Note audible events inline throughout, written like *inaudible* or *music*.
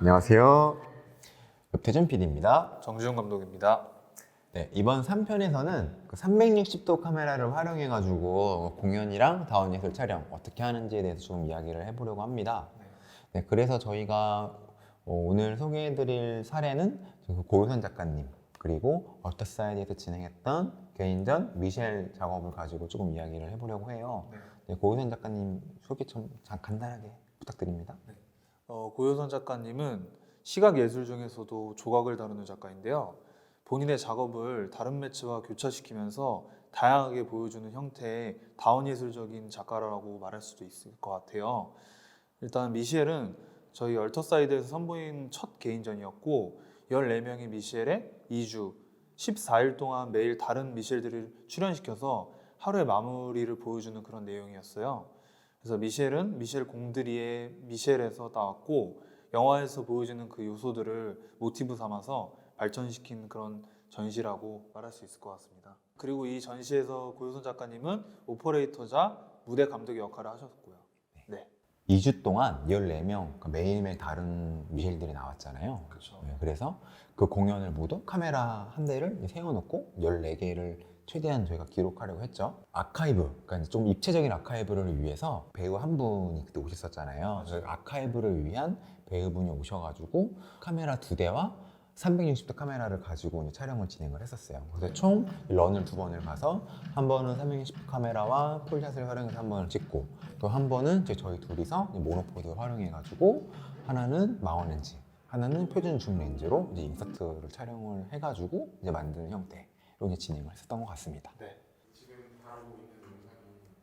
안녕하세요. 엽태준 PD입니다. 정지훈 감독입니다. 네, 이번 3편에서는 그 360도 카메라를 활용해가지고 공연이랑 다원예술 촬영 어떻게 하는지에 대해서 좀 이야기를 해보려고 합니다. 네, 그래서 저희가 어, 오늘 소개해드릴 사례는 그 고효선 작가님 그리고 얼터사이드에서 진행했던 개인전 미셸 작업을 가지고 조금 이야기를 해보려고 해요. 네. 네, 고효선 작가님 소개 좀 자- 간단하게 부탁드립니다. 어, 고효선 작가님은 시각 예술 중에서도 조각을 다루는 작가인데요. 본인의 작업을 다른 매체와 교차시키면서 다양하게 보여주는 형태의 다원 예술적인 작가라고 말할 수도 있을 것 같아요. 일단 미셸은 저희 얼터사이드에서 선보인 첫 개인전이었고 14명의 미셸에 2주 14일 동안 매일 다른 미셸들을 출연시켜서 하루의 마무리를 보여주는 그런 내용이었어요. 그래서 미셸은 미셸 공드리의 미셸에서 나왔고 영화에서 보여주는 그 요소들을 모티브 삼아서 발전시킨 그런 전시라고 말할 수 있을 것 같습니다. 그리고 이 전시에서 고효선 작가님은 오퍼레이터자 무대 감독의 역할을 하셨고요. 네, 2주 동안 14명 매일매일 다른 미셸들이 나왔잖아요. 그렇죠. 네, 그래서 그 공연을 모두 카메라 한 대를 세워놓고 14개를 최대한 저희가 기록하려고 했죠. 아카이브, 그러니까 좀 입체적인 아카이브를 위해서 배우 한 분이 그때 오셨었잖아요. 아카이브를 위한 배우분이 오셔가지고 카메라 두 대와 360도 카메라를 가지고 촬영을 진행을 했었어요. 그래서 총 런을 두 번을 가서 한 번은 360도 카메라와 폴샷을 활용해서 한 번을 찍고 또 한 번은 이제 저희 둘이서 이제 모노포드 활용해가지고 하나는 망원 렌즈, 하나는 표준 줌 렌즈로 이제 인서트를 촬영을 해가지고 이제 만드는 형태 로 이제 진행을 했었던 것 같습니다. 지금 다루고 있는 영상이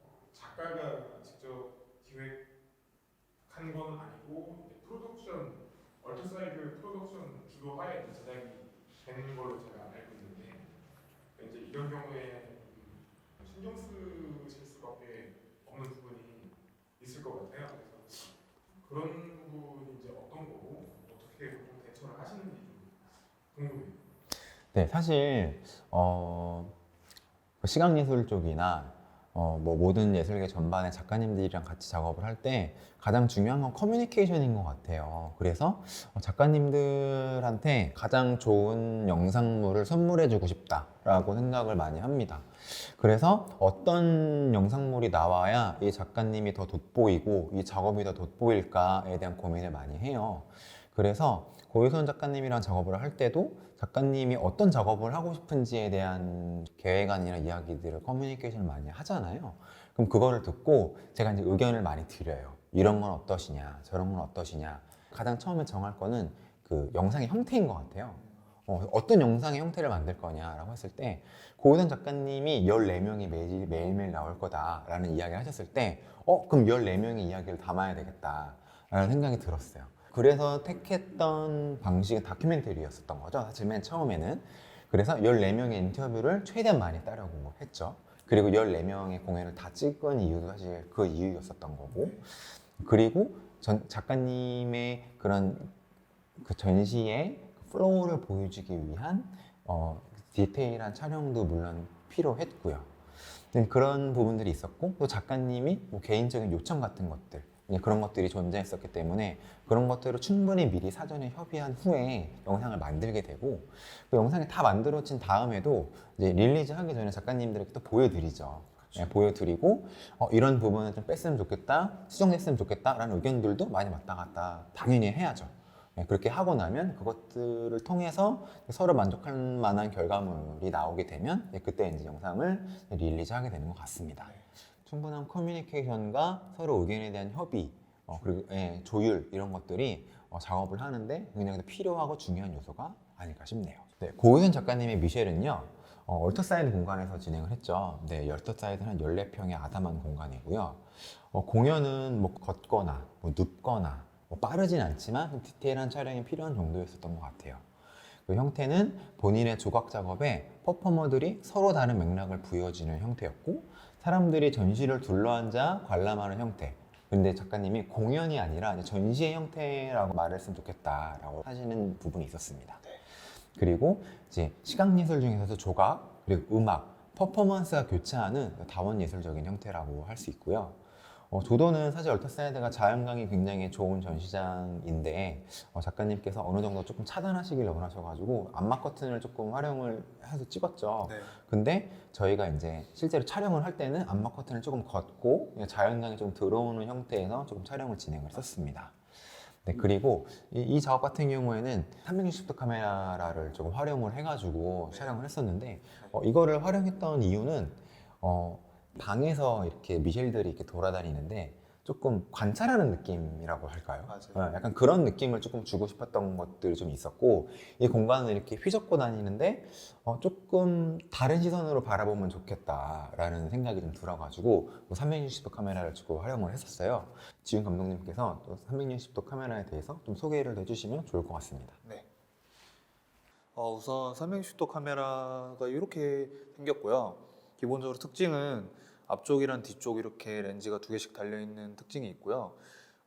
어, 작가가 직접 기획한 건 아니고 프로덕션 얼터사이드 프로덕션 주도하에 제작이 되는 걸로 제가 알고 있는데 이제 이런 경우에 음, 신경 쓰실 수밖에 없는 부분이 있을 것 같아요. 그래서 그런 부분이 이제 어떤 거고 어떻게 좀 대처를 하시는지 좀 궁금해요. 네, 사실 어, 시각 예술 쪽이나 어, 뭐 모든 예술계 전반의 작가님들이랑 같이 작업을 할 때 가장 중요한 건 커뮤니케이션인 것 같아요. 그래서 어, 작가님들한테 가장 좋은 영상물을 선물해주고 싶다라고 생각을 많이 합니다. 그래서 어떤 영상물이 나와야 이 작가님이 더 돋보이고 이 작업이 더 돋보일까에 대한 고민을 많이 해요. 그래서 고유선 작가님이랑 작업을 할 때도 작가님이 어떤 작업을 하고 싶은지에 대한 계획안이나 이야기들을 커뮤니케이션을 많이 하잖아요. 그럼 그거를 듣고 제가 이제 의견을 많이 드려요. 이런 건 어떠시냐, 저런 건 어떠시냐. 가장 처음에 정할 거는 그 영상의 형태인 것 같아요. 어, 어떤 영상의 형태를 만들 거냐라고 했을 때 고우선 작가님이 14명이 매일, 매일매일 나올 거다라는 이야기를 하셨을 때 어, 그럼 14명의 이야기를 담아야 되겠다라는 생각이 들었어요. 그래서 택했던 방식은 다큐멘터리였었던 거죠. 사실 맨 처음에는. 그래서 14명의 인터뷰를 최대한 많이 따려고 했죠. 그리고 14명의 공연을 다 찍은 이유도 사실 그 이유였었던 거고. 그리고 전 작가님의 그런 그 전시의 플로우를 보여주기 위한 어, 디테일한 촬영도 물론 필요했고요. 네, 그런 부분들이 있었고 또 작가님이 뭐 개인적인 요청 같은 것들 그런 것들이 존재했었기 때문에 그런 것들을 충분히 미리 사전에 협의한 후에 영상을 만들게 되고 그 영상이 다 만들어진 다음에도 이제 릴리즈 하기 전에 작가님들에게 또 보여드리죠. 네, 보여드리고 어, 이런 부분을 좀 뺐으면 좋겠다, 수정했으면 좋겠다라는 의견들도 많이 왔다 갔다 당연히 해야죠. 네, 그렇게 하고 나면 그것들을 통해서 서로 만족할 만한 결과물이 나오게 되면 네, 그때 이제 영상을 릴리즈하게 되는 것 같습니다. 충분한 커뮤니케이션과 서로 의견에 대한 협의 어, 그리고 예, 조율 이런 것들이 어, 작업을 하는데 굉장히 필요하고 중요한 요소가 아닐까 싶네요. 네, 고은현 작가님의 미셸은요. 어, 얼터사이드 공간에서 진행을 했죠. 네, 얼터사이드는 한 14평의 아담한 공간이고요. 어, 공연은 뭐 걷거나 뭐 눕거나 뭐 빠르진 않지만 좀 디테일한 촬영이 필요한 정도였었던 것 같아요. 그 형태는 본인의 조각 작업에 퍼포머들이 서로 다른 맥락을 부여지는 형태였고 사람들이 전시를 둘러앉아 관람하는 형태. 근데 작가님이 공연이 아니라 이제 전시의 형태라고 말했으면 좋겠다라고 하시는 부분이 있었습니다. 그리고 이제 시각 예술 중에서도 조각 그리고 음악, 퍼포먼스가 교차하는 다원 예술적인 형태라고 할 수 있고요. 어, 조도는 사실 얼터사이드가 자연광이 굉장히 좋은 전시장인데 어, 작가님께서 어느 정도 조금 차단하시길 원하셔가지고 암막 커튼을 조금 활용을 해서 찍었죠. 네. 근데 저희가 이제 실제로 촬영을 할 때는 암막 커튼을 조금 걷고 자연광이 좀 들어오는 형태에서 조금 촬영을 진행을 했었습니다. 네, 그리고 이, 이 작업 같은 경우에는 360도 카메라를 조금 활용을 해가지고 촬영을 했었는데 어, 이거를 활용했던 이유는 어, 방에서 이렇게 미셸들이 이렇게 돌아다니는데 조금 관찰하는 느낌이라고 할까요? 맞아요. 어, 약간 그런 느낌을 조금 주고 싶었던 것들이 좀 있었고 이 공간을 이렇게 휘젓고 다니는데 어, 조금 다른 시선으로 바라보면 좋겠다라는 생각이 좀 들어가지고 360도 카메라를 주고 활용을 했었어요. 지훈 감독님께서 또 360도 카메라에 대해서 좀 소개를 해주시면 좋을 것 같습니다. 네. 어, 우선 360도 카메라가 이렇게 생겼고요. 기본적으로 특징은 앞쪽이랑 뒤쪽 이렇게 렌즈가 두 개씩 달려 있는 특징이 있고요.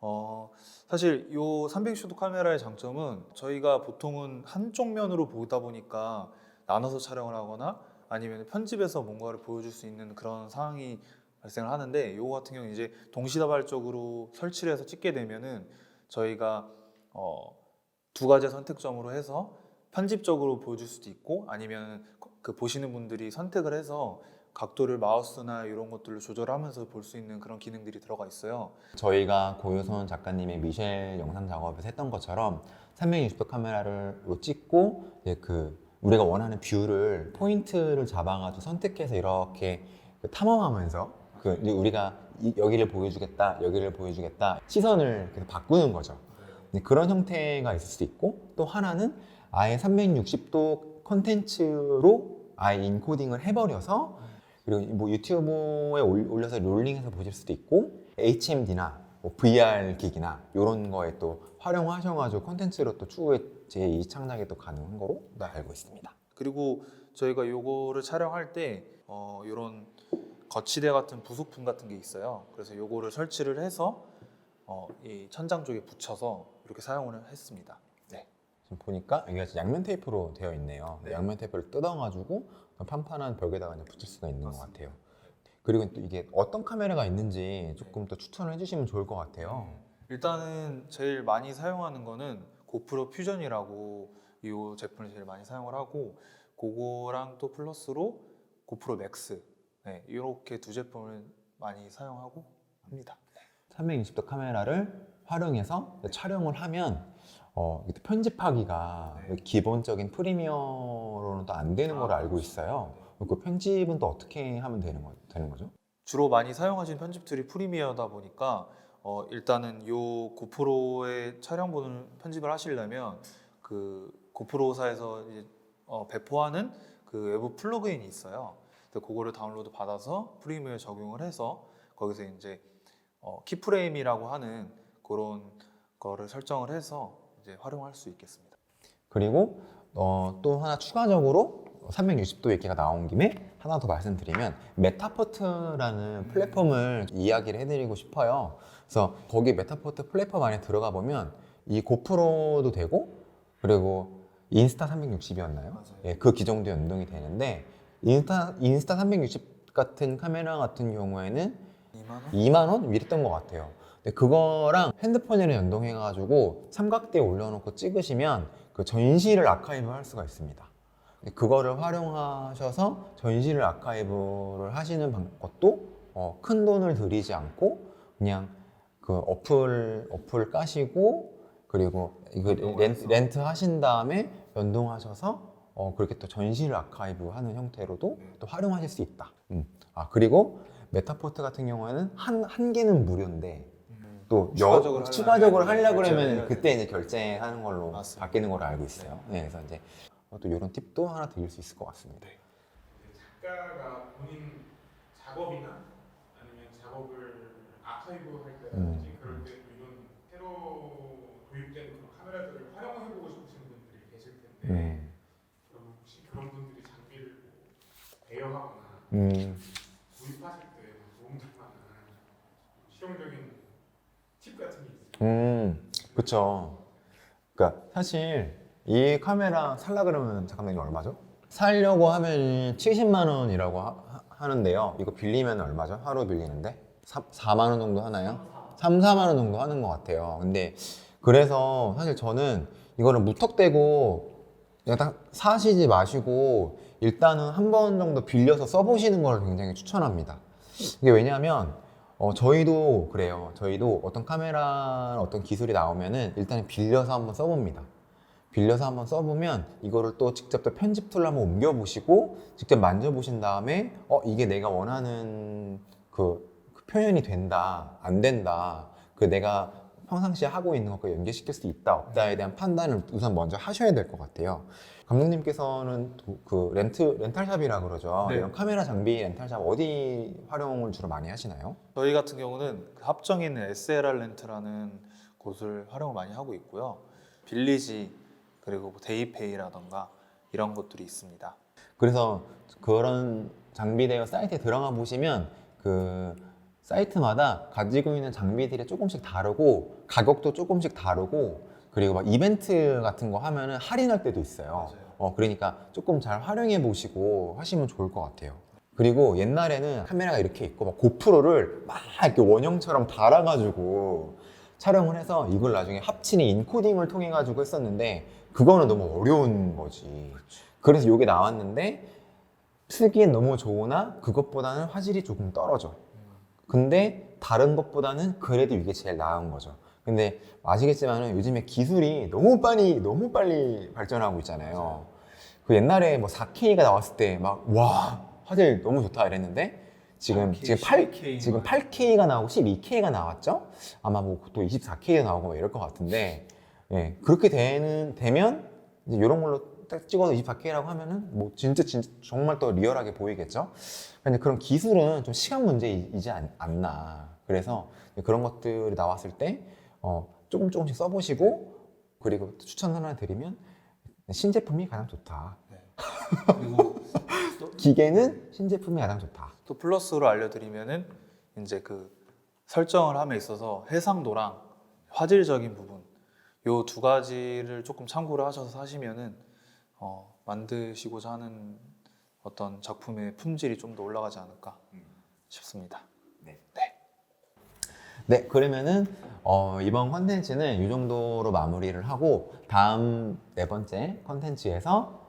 어, 사실 이 360도 카메라의 장점은 저희가 보통은 한쪽 면으로 보다 보니까 나눠서 촬영을 하거나 아니면 편집해서 뭔가를 보여줄 수 있는 그런 상황이 발생을 하는데 이거 같은 경우는 이제 동시다발적으로 설치를 해서 찍게 되면은 저희가 어, 두 가지 선택점으로 해서 편집적으로 보여줄 수도 있고 아니면 그 보시는 분들이 선택을 해서 각도를 마우스나 이런 것들로 조절하면서 볼 수 있는 그런 기능들이 들어가 있어요. 저희가 고효선 작가님의 미셸 영상 작업에서 했던 것처럼 360도 카메라로 찍고 이제 그 우리가 원하는 뷰를 포인트를 잡아가지고 선택해서 이렇게 그 탐험하면서 그 우리가 이- 여기를 보여주겠다 여기를 보여주겠다 시선을 계속 바꾸는 거죠. 네, 그런 형태가 있을 수도 있고 또 하나는 아예 360도 컨텐츠로 아예 인코딩을 해버려서 그리고 뭐 유튜브에 올- 올려서 롤링해서 보실 수도 있고 HMD나 뭐 VR 기기나 이런 거에 또 활용하셔가지고 컨텐츠로 또 추후에 제2 창작이 또 가능한 거로 네, 알고 있습니다. 그리고 저희가 요거를 촬영할 때 어, 이런 거치대 같은 부속품 같은 게 있어요. 그래서 요거를 설치를 해서 어, 이 천장 쪽에 붙여서 이렇게 사용을 했습니다. 보니까 여기가 양면 테이프로 되어 있네요. 네. 양면 테이프를 뜯어가지고 판판한 벽에다가 그냥 붙일 수가 있는 것 같아요. 그리고 또 이게 어떤 카메라가 있는지 조금 또 추천을 해주시면 좋을 것 같아요. 일단은 제일 많이 사용하는 거는 고프로 퓨전이라고 이 제품을 제일 많이 사용을 하고 그거랑 또 플러스로 고프로 맥스 네, 이렇게 두 제품을 많이 사용하고 합니다. 360도 카메라를 활용해서 촬영을 하면 어, 편집하기가 기본적인 프리미어로는 또 안 되는 걸 알고 있어요. 그 편집은 또 어떻게 하면 되는, 거, 되는 거죠? 주로 많이 사용하시는 편집들이 프리미어다 보니까 어, 일단은 요 고프로의 촬영본을 편집을 하시려면 그 고프로사에서 어, 배포하는 그 외부 플러그인이 있어요. 그거를 다운로드 받아서 프리미어에 적용을 해서 거기서 이제 어, 키프레임이라고 하는 그런 거를 설정을 해서 이제 활용할 수 있겠습니다. 그리고 어, 또 하나 추가적으로 360도 얘기가 나온 김에 하나 더 말씀드리면 메타포트라는 플랫폼을 이야기를 해드리고 싶어요. 그래서 거기 메타포트 플랫폼 안에 들어가 보면 이 고프로도 되고 그리고 인스타 360이었나요? 맞아요. 예, 그 기종도 연동이 되는데 인스타 인스타 360 같은 카메라 같은 경우에는 2만 원? 2만 원 이랬던 것 같아요. 근데 그거랑 핸드폰이랑 연동해가지고 삼각대에 올려놓고 찍으시면 그 전시를 아카이브 할 수가 있습니다. 그거를 활용하셔서 전시를 아카이브를 하시는 방- 것도 어, 큰 돈을 들이지 않고 그냥 그 어플 어플 까시고 그리고 이거 렌트, 렌트 하신 다음에 연동하셔서 어, 그렇게 또 전시를 아카이브 하는 형태로도 또 활용하실 수 있다. 음. 아 그리고 메타포트 같은 경우에는 한, 한 개는 무료인데 또 추가적으로 여, 추가적으로 하려고 결제를 그러면 그때 이제 결제하는 걸로 맞습니다. 바뀌는 걸로 알고 있어요. 네, 그래서 이제 또 이런 팁도 하나 드릴 수 있을 것 같습니다. 작가가 본인 작업이나 아니면 작업을 아카이브 할 때라든지 음. 그럴 때 이런 새로 도입된 그런 카메라들을 활용해보고 싶으신 분들이 계실 텐데 음. 그럼 혹시 그런 분들이 장비를 뭐 대여하거나 음, 구입하실 때 도움될 만한 실용적인 팁 같은 게 있어요? 음, 그쵸. 그러니까 사실 이 카메라 살라 그러면 잠깐만요 얼마죠? 살려고 하면 70만 원이라고 하, 는데요 이거 빌리면 얼마죠? 하루 빌리는데? 4, 만 원 정도 하나요? 3, 4만 원 정도 하는 것 같아요. 근데 그래서 사실 저는 이거를 무턱대고 그냥 딱 사시지 마시고 일단은 한 번 정도 빌려서 써보시는 걸 굉장히 추천합니다. 이게 왜냐하면 어, 저희도 그래요. 저희도 어떤 카메라 어떤 기술이 나오면은 일단 빌려서 한번 써봅니다. 빌려서 한번 써보면 이거를 또 직접 또 편집 툴로 한번 옮겨보시고 직접 만져보신 다음에 어 이게 내가 원하는 그, 그 표현이 된다 안 된다 그 내가 평상시에 하고 있는 것과 연계시킬 수 있다 없다에 대한 판단을 우선 먼저 하셔야 될 것 같아요. 감독님께서는 도- 그 렌트 렌탈샵이라 그러죠. 네. 이런 카메라 장비 렌탈샵 어디 활용을 주로 많이 하시나요? 저희 같은 경우는 그 합정에 있는 SLR 렌트라는 곳을 활용을 많이 하고 있고요. 빌리지 그리고 뭐 데이페이라던가 이런 것들이 있습니다. 그래서 그런 장비 대여 사이트에 들어가 보시면 그 사이트마다 가지고 있는 장비들이 조금씩 다르고 가격도 조금씩 다르고 그리고 막 이벤트 같은 거 하면은 할인할 때도 있어요. 맞아요. 어 그러니까 조금 잘 활용해 보시고 하시면 좋을 것 같아요. 그리고 옛날에는 카메라가 이렇게 있고 막 고프로를 막 이렇게 원형처럼 달아가지고 촬영을 해서 이걸 나중에 합치는 인코딩을 통해 가지고 했었는데 그거는 너무 어려운 거지. 그래서 이게 나왔는데 쓰기엔 너무 좋으나 그것보다는 화질이 조금 떨어져. 근데 다른 것보다는 그래도 이게 제일 나은 거죠. 근데 아시겠지만은 요즘에 기술이 너무 빨리 너무 빨리 발전하고 있잖아요. 그 옛날에 뭐 4K가 나왔을 때 막 와 화질 너무 좋다 이랬는데 지금 4K, 지금 8 12K 지금 8K가 나오고 12K가 나왔죠. 아마 뭐 또 24K가 나오고 막 이럴 것 같은데 예 그렇게 되는 되면 이제 이런 걸로 딱 찍어서 24K라고 하면은 뭐 진짜 진짜 정말 더 리얼하게 보이겠죠. 근데 그런 기술은 좀 시간 문제이지 않, 않나. 그래서 그런 것들이 나왔을 때 어, 조금 조금씩 써보시고 그리고 추천 하나 드리면 신제품이 가장 좋다. *laughs* 그리고 기계는 신제품이 가장 좋다. 또 플러스로 알려드리면은 이제 그 설정을 함에 있어서 해상도랑 화질적인 부분 요 두 가지를 조금 참고를 하셔서 사시면은 어, 만드시고자 하는 어떤 작품의 품질이 좀 더 올라가지 않을까 싶습니다. 네, 그러면은 어, 이번 컨텐츠는 이 정도로 마무리를 하고 다음 네 번째 컨텐츠에서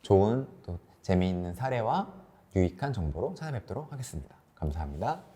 좋은 또 재미있는 사례와 유익한 정보로 찾아뵙도록 하겠습니다. 감사합니다.